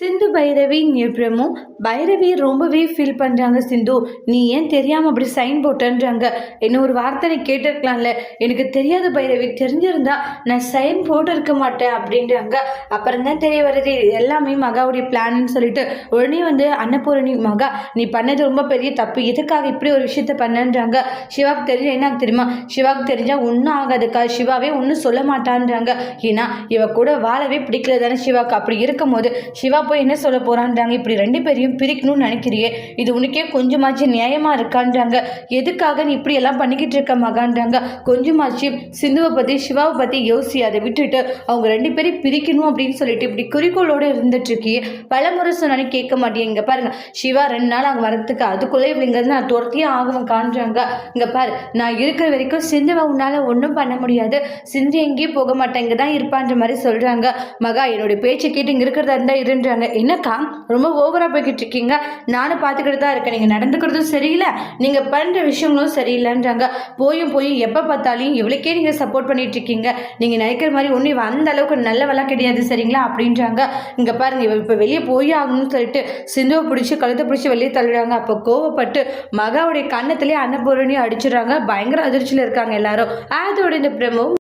சிந்து பைரவி பிரமு. பைரவி ரொம்பவே ஃபீல் பண்ணுறாங்க சிந்து. நீ ஏன் தெரியாமல் அப்படி சைன் போட்டேன்றாங்க. என்ன ஒரு வார்த்தை நீ கேட்டிருக்கலாம்ல. எனக்கு தெரியாத பைரவி. தெரிஞ்சிருந்தா நான் சைன் போட்டிருக்க மாட்டேன் அப்படின்றாங்க. அப்புறம் தான் தெரிய வருது எல்லாமே மகாவுடைய பிளான்னு சொல்லிட்டு. உடனே வந்து அன்னபூரணி மகா நீ பண்ணது ரொம்ப பெரிய தப்பு. எதுக்காக இப்படி ஒரு விஷயத்த பண்ணன்றாங்க? சிவாக்கு தெரிஞ்ச என்ன தெரியுமா? சிவாக்கு தெரிஞ்சால் ஒன்றும் ஆகாதுக்கா. சிவாவே ஒன்றும் சொல்ல மாட்டான்றாங்க. ஏன்னா இவ கூட வாழவே பிடிக்கல தானே சிவாக்கு. அப்படி இருக்கும்போது சிவா போய் என்ன சொல்ல போகிறான்றாங்க இப்படி ரெண்டு பேரையும் பிரிக்கணும்னு நினைக்கிறியே. இது உனக்கே கொஞ்சமாச்சு நியாயமாக இருக்கான்றாங்க. எதுக்காக நீ இப்படி எல்லாம் பண்ணிக்கிட்டு இருக்க மகான்றாங்க? கொஞ்சமாச்சு சிந்துவை பற்றி சிவாவை பற்றி யோசி அதை விட்டுட்டு அவங்க ரெண்டு பேரையும் பிரிக்கணும் அப்படின்னு சொல்லிட்டு இப்படி குறிக்கோளோடு இருந்துட்டு இருக்கியே. பல முறை சொன்னாலும் கேட்க மாட்டேங்க பாருங்க சிவா ரெண்டு நாள் அங்கே வரதுக்கு அதுக்குள்ளே இப்படிங்கிறது நான் துரத்தியே ஆகும் காண்றாங்க. இங்கே பாரு நான் இருக்கிற வரைக்கும் சிந்துவை உன்னால் ஒன்றும் பண்ண முடியாது. சிந்து எங்கேயும் போக மாட்டேன் இங்கே தான் இருப்பான்ற மாதிரி சொல்கிறாங்க மகா என்னுடைய பேச்சை கேட்டு இங்கே இருக்கிறதா இருந்தால் இருன்றாங்க. என்னக்கா? ரொம்ப ஓவராக போய்கிட்டு இருக்கீங்க. நானும் பார்த்துக்கிட்டு தான் இருக்கேன். நீங்கள் நடந்துக்கிறதும் சரியில்லை. நீங்கள் பண்ணுற விஷயங்களும் சரியில்லைன்றாங்க. போயும் போய் எப்போ பார்த்தாலும் இவளுக்கே நீங்கள் சப்போர்ட் பண்ணிட்டு இருக்கீங்க. நீங்கள் நினைக்கிற மாதிரி ஒன்றும் அந்த அளவுக்கு நல்லவெல்லாம் கிடையாது. சரிங்களா? அப்படின்றாங்க. இங்கே பாருங்க இவ இப்போ வெளியே போய் ஆகணும்னு சொல்லிட்டு சிந்துவை பிடிச்சி கழுத்தை பிடிச்சி வெளியே தள்ளுறாங்க. அப்போ கோவப்பட்டு மகாவுடைய கன்னத்திலே அன்னபூரணியும் அடிச்சிடுறாங்க. பயங்கர அதிர்ச்சியில் இருக்காங்க எல்லாரும். அதோட இந்த பிரமும்